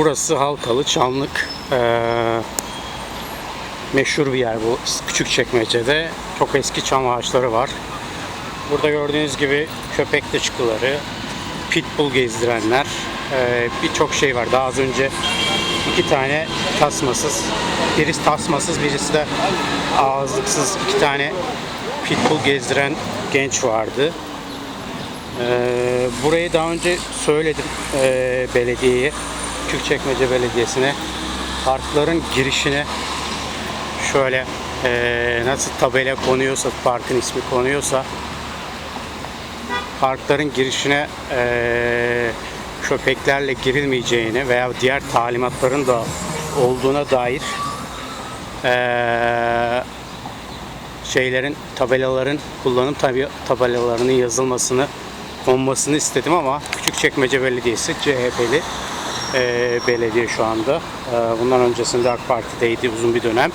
burası Halkalı Çamlık. Ee, meşhur bir yer bu küçük çekmecede. Çok eski çam ağaçları var. Burada gördüğünüz gibi köpek dışkıları, pitbull gezdirenler, ee, birçok şey var. Daha az önce iki tane tasmasız, birisi tasmasız, birisi de ağızlıksız iki tane pitbull gezdiren genç vardı. Ee, burayı daha önce söyledim ee, belediyeye, Küçükçekmece Belediyesi'ne. Parkların girişine şöyle ee, nasıl tabela konuyorsa, parkın ismi konuyorsa parkların girişine ee, köpeklerle girilmeyeceğini veya diğer talimatların da olduğuna dair ee, şeylerin tabelaların kullanım tabi tabelalarının yazılmasını konmasını istedim ama Küçükçekmece Belediyesi CHP'li e, belediye şu anda. E, bundan öncesinde AK Parti'deydi uzun bir dönem.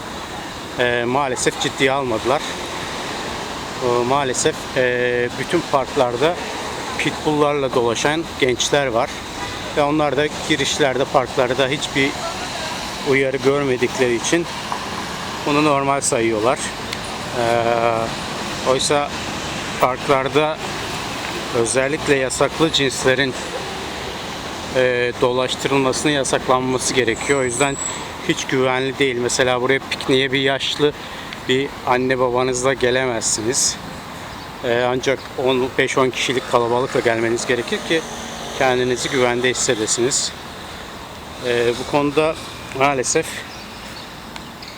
E, maalesef ciddiye almadılar. E, maalesef e, bütün parklarda pitbulllarla dolaşan gençler var. Ve onlar da girişlerde, parklarda hiçbir uyarı görmedikleri için bunu normal sayıyorlar. Ee, oysa parklarda özellikle yasaklı cinslerin e, dolaştırılmasını yasaklanması gerekiyor. O yüzden hiç güvenli değil. Mesela buraya pikniğe bir yaşlı bir anne babanızla gelemezsiniz. Ee, ancak 5-10 kişilik kalabalıkla gelmeniz gerekir ki kendinizi güvende hissedesiniz. Ee, bu konuda maalesef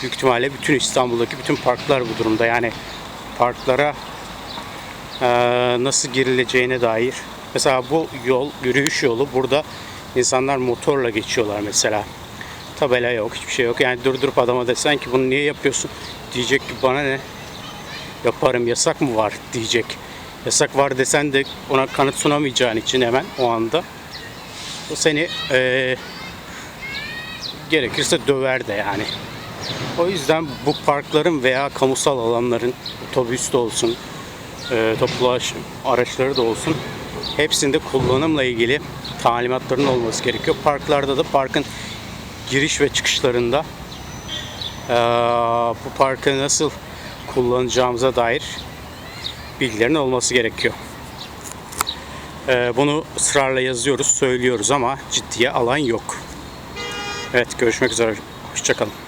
büyük ihtimalle bütün İstanbul'daki bütün parklar bu durumda. Yani parklara eee, nasıl girileceğine dair. Mesela bu yol, yürüyüş yolu burada insanlar motorla geçiyorlar mesela. Tabela yok, hiçbir şey yok. Yani durdurup adama desen ki bunu niye yapıyorsun? Diyecek ki bana ne? Yaparım, yasak mı var diyecek. Yasak var desen de ona kanıt sunamayacağın için hemen o anda o seni eee, gerekirse döver de yani. O yüzden bu parkların veya kamusal alanların otobüs de olsun, e, toplu araçları da olsun hepsinde kullanımla ilgili talimatların olması gerekiyor. Parklarda da parkın giriş ve çıkışlarında e, bu parkı nasıl kullanacağımıza dair bilgilerin olması gerekiyor. E, bunu ısrarla yazıyoruz, söylüyoruz ama ciddiye alan yok. Evet görüşmek üzere. Hoşçakalın.